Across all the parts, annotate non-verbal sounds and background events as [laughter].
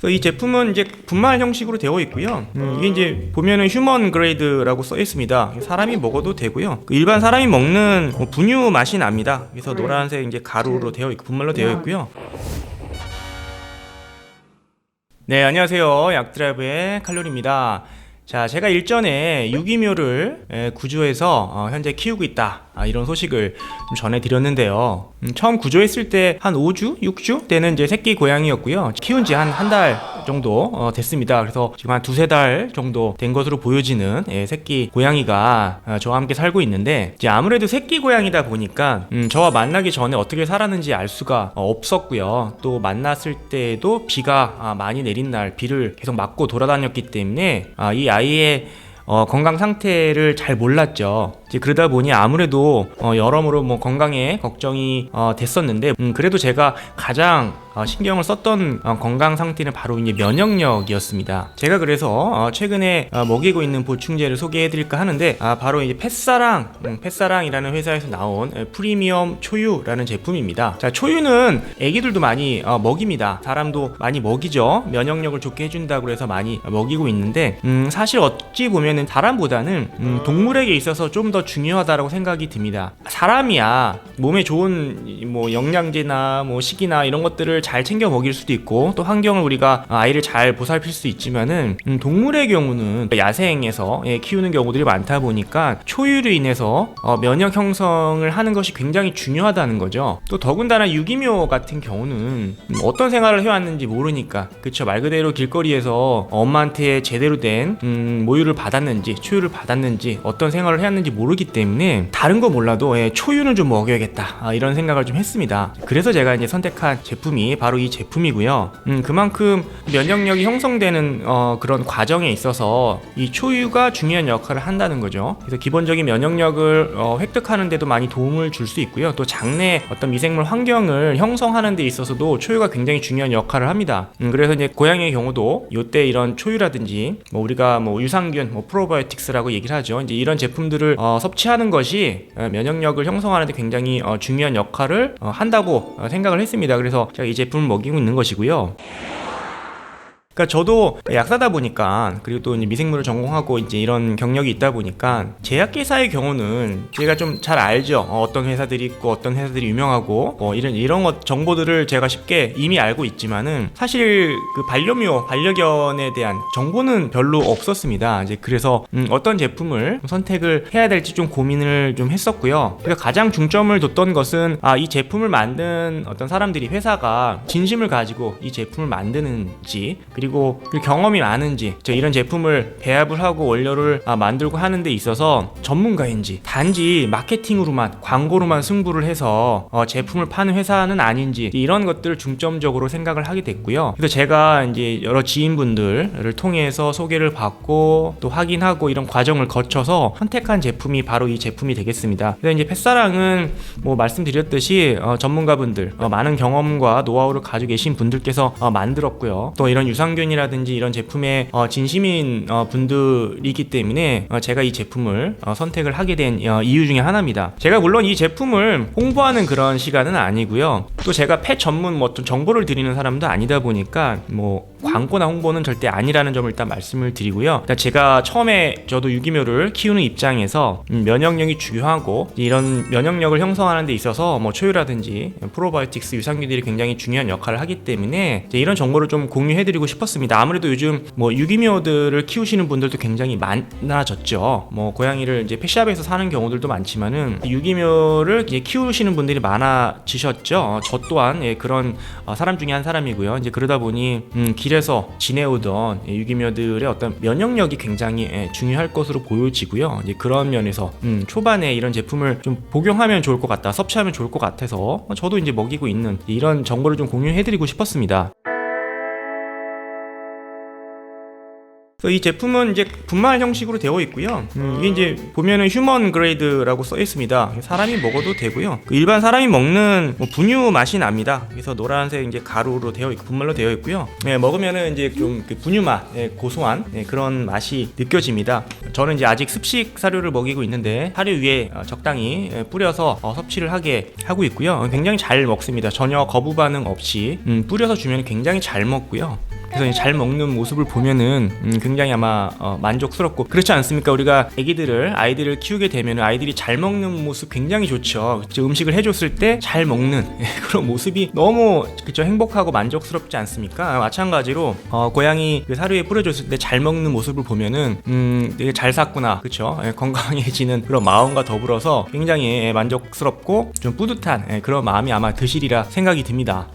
그래서 이 제품은 이제 분말 형식으로 되어 있고요. 음, 이게 이제 보면은 휴먼 그레이드라고 써 있습니다. 사람이 먹어도 되고요. 그 일반 사람이 먹는 뭐 분유 맛이 납니다. 그래서 노란색 이제 가루로 되어 있고 분말로 되어 있고요. 네, 안녕하세요. 약드라이브의 칼로리입니다. 자, 제가 일전에 유기묘를 에, 구조해서 어, 현재 키우고 있다. 아, 이런 소식을 좀 전해드렸는데요. 음, 처음 구조했을 때 한 5주, 6주 때는 이제 새끼 고양이였고요. 키운 지 한 한 달 정도 어, 됐습니다. 그래서 지금 한 두세 달 정도 된 것으로 보여지는 예, 새끼 고양이가 어, 저와 함께 살고 있는데 이제 아무래도 새끼 고양이다 보니까 음, 저와 만나기 전에 어떻게 살았는지 알 수가 어, 없었고요. 또 만났을 때도 비가 아, 많이 내린 날 비를 계속 맞고 돌아다녔기 때문에 아, 이 아이의 어, 건강 상태를 잘 몰랐죠. 이제 그러다 보니 아무래도 어, 여러모로 뭐 건강에 걱정이 어, 됐었는데 음, 그래도 제가 가장 어, 신경을 썼던 어, 건강 상태는 바로 이제 면역력이었습니다. 제가 그래서 어, 최근에 어, 먹이고 있는 보충제를 소개해드릴까 하는데 아, 바로 이제 펫사랑 음, 펫사랑이라는 회사에서 나온 에, 프리미엄 초유라는 제품입니다. 자 초유는 애기들도 많이 어, 먹입니다. 사람도 많이 먹이죠. 면역력을 좋게 해준다고 해서 많이 먹이고 있는데 음, 사실 어찌 보면은 사람보다는 음, 동물에게 있어서 좀더 중요하다고 생각이 듭니다. 사람이야 몸에 좋은 이, 뭐 영양제나 뭐 식이나 이런 것들을 잘 챙겨 먹일 수도 있고 또 환경을 우리가 아이를 잘 보살필 수 있지만은 음, 동물의 경우는 야생에서 예, 키우는 경우들이 많다 보니까 초유로 인해서 어, 면역 형성을 하는 것이 굉장히 중요하다는 거죠. 또 더군다나 유기묘 같은 경우는 음, 어떤 생활을 해왔는지 모르니까 그쵸 말 그대로 길거리에서 엄마한테 제대로 된 음, 모유를 받았는지 초유를 받았는지 어떤 생활을 해왔는지 모르 기 때문에 다른 거 몰라도 예, 초유는 좀 먹여야겠다 아, 이런 생각을 좀 했습니다. 그래서 제가 이제 선택한 제품이 바로 이 제품이고요. 음, 그만큼 면역력이 형성되는 어, 그런 과정에 있어서 이 초유가 중요한 역할을 한다는 거죠. 그래서 기본적인 면역력을 어, 획득하는 데도 많이 도움을 줄 수 있고요. 또 장내 어떤 미생물 환경을 형성하는 데 있어서도 초유가 굉장히 중요한 역할을 합니다. 음, 그래서 이제 고양이의 경우도 요때 이런 초유라든지 뭐 우리가 뭐 유산균, 뭐 프로바이오틱스라고 얘기를 하죠. 이제 이런 제품들을 어, 섭취하는 것이 어, 면역력을 형성하는 데 굉장히 어, 중요한 역할을 어, 한다고 어, 생각을 했습니다. 그래서 제가 이 제품을 먹이고 있는 것이고요. 그러니까 저도 약사다 보니까 그리고 또 미생물을 전공하고 이제 이런 경력이 있다 보니까 제약회사의 경우는 제가 좀 잘 알죠. 어, 떤 회사들이 있고 어떤 회사들이 유명하고 어, 이런 이런 것 정보들을 제가 쉽게 이미 알고 있지만은 사실 그 반려묘 반려견에 대한 정보는 별로 없었습니다. 이제 그래서 음, 어떤 제품을 선택을 해야 될지 좀 고민을 좀 했었고요. 그래서 가장 중점을 뒀던 것은 아 이 제품을 만든 어떤 사람들이 회사가 진심을 가지고 이 제품을 만드는지 그리고 그 경험이 많은지 저 이런 제품을 배합을 하고 원료를 아, 만들고 하는 데 있어서 전문가인지 단지 마케팅으로만 광고로만 승부를 해서 어, 제품을 파는 회사는 아닌지 이런 것들을 중점적으로 생각을 하게 됐고요. 그래서 제가 이제 여러 지인분들을 통해서 소개를 받고 또 확인하고 이런 과정을 거쳐서 선택한 제품이 바로 이 제품이 되겠습니다. 그래서 이제 펫사랑은 뭐 말씀드렸듯이 어, 전문가분들 어, 많은 경험과 노하우를 가지고 계신 분들께서 어, 만들었고요. 또 이런 유 산균이라든지 이런 제품에 어, 진심인 어, 분들이기 때문에 어, 제가 이 제품을 어, 선택을 하게 된 어, 이유 중에 하나입니다. 제가 물론 이 제품을 홍보하는 그런 시간은 아니고요. 또 제가 펫 전문 뭐 어떤 정보를 드리는 사람도 아니다 보니까 뭐 광고나 홍보는 절대 아니라는 점을 일단 말씀을 드리고요. 일단 제가 처음에 저도 유기묘를 키우는 입장에서 음, 면역력이 중요하고 이런 면역력을 형성하는 데 있어서 뭐 초유라든지 프로바이오틱스 유산균들이 굉장히 중요한 역할을 하기 때문에 이런 정보를 좀 공유해드리고 싶었습니다. 아무래도 요즘 뭐 유기묘들을 키우시는 분들도 굉장히 많아졌죠. 뭐 고양이를 이제 펫샵에서 사는 경우들도 많지만은 유기묘를 이제 키우시는 분들이 많아지셨죠. 저 또한 예, 그런 어, 사람 중에 한 사람이고요. 이제 그러다 보니 음, 길에서 지내오던 예, 유기묘들의 어떤 면역력이 굉장히 예, 중요할 것으로 보여지고요. 그런 면에서 음, 초반에 이런 제품을 좀 복용하면 좋을 것 같다, 섭취하면 좋을 것 같아서 어, 저도 이제 먹이고 있는 이런 정보를 좀 공유해드리고 싶었습니다. 그래서 이 제품은 이제 분말 형식으로 되어 있고요. 음, 이게 이제 보면은 휴먼 그레이드라고 써 있습니다. 사람이 먹어도 되고요. 그 일반 사람이 먹는 뭐 분유 맛이 납니다. 그래서 노란색 이제 가루로 되어 있고 분말로 되어 있고요. 네, 먹으면은 이제 좀 그 분유 맛, 네, 고소한 네, 그런 맛이 느껴집니다. 저는 이제 아직 습식 사료를 먹이고 있는데 사료 위에 어, 적당히 예, 뿌려서 어, 섭취를 하게 하고 있고요. 굉장히 잘 먹습니다. 전혀 거부 반응 없이 음, 뿌려서 주면 굉장히 잘 먹고요. 그래서 잘 먹는 모습을 보면은 음, 굉장히 아마 어, 만족스럽고 그렇지 않습니까? 우리가 아기들을 아이들을 키우게 되면 아이들이 잘 먹는 모습 굉장히 좋죠. 그쵸? 음식을 해줬을 때 잘 먹는 [laughs] 그런 모습이 너무 그쵸 행복하고 만족스럽지 않습니까? 마찬가지로 어, 고양이 그 사료에 뿌려줬을 때 잘 먹는 모습을 보면은 음 되게 잘 샀구나 그쵸? 예, 건강해지는 그런 마음과 더불어서 굉장히 예, 만족스럽고 좀 뿌듯한 예, 그런 마음이 아마 드시리라 생각이 듭니다.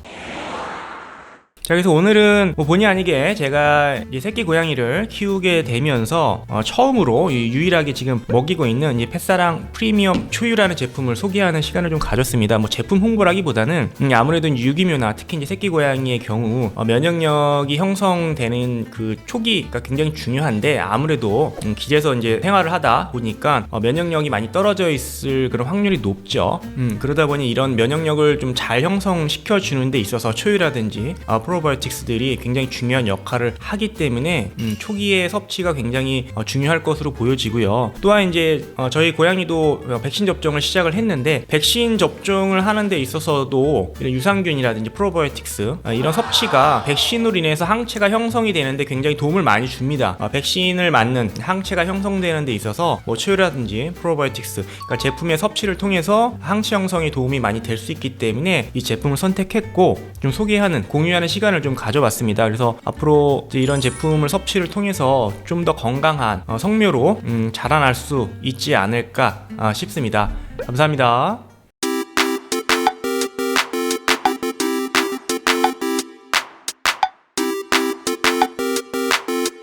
자 그래서 오늘은 뭐 본의 아니게 제가 이 새끼 고양이를 키우게 되면서 어, 처음으로 이 유일하게 지금 먹이고 있는 이 펫사랑 프리미엄 초유라는 제품을 소개하는 시간을 좀 가졌습니다. 뭐 제품 홍보라기보다는 음, 아무래도 유기묘나 특히 이제 새끼 고양이의 경우 어, 면역력이 형성되는 그 초기가 굉장히 중요한데 아무래도 음, 기재에서 이제 생활을 하다 보니까 어, 면역력이 많이 떨어져 있을 그런 확률이 높죠. 음, 그러다 보니 이런 면역력을 좀 잘 형성시켜 주는 데 있어서 초유라든지 어, 프로바이오틱스들이 굉장히 중요한 역할을 하기 때문에 음, 초기의 섭취가 굉장히 어, 중요할 것으로 보여지고요. 또한 이제 어, 저희 고양이도 어, 백신 접종을 시작을 했는데 백신 접종을 하는 데 있어서도 이런 유산균이라든지 프로바이오틱스 어, 이런 섭취가 백신으로 인해서 항체가 형성이 되는데 굉장히 도움을 많이 줍니다. 어, 백신을 맞는 항체가 형성되는 데 있어서 뭐 초유라든지 프로바이오틱스 그러니까 제품의 섭취를 통해서 항체 형성에 도움이 많이 될 수 있기 때문에 이 제품을 선택했고 좀 소개하는 공유하는 시간 을 좀 가져봤습니다. 그래서 앞으로 이런 제품을 섭취를 통해서 좀 더 건강한 어, 성묘로 음, 자라날 수 있지 않을까 아, 싶습니다. 감사합니다.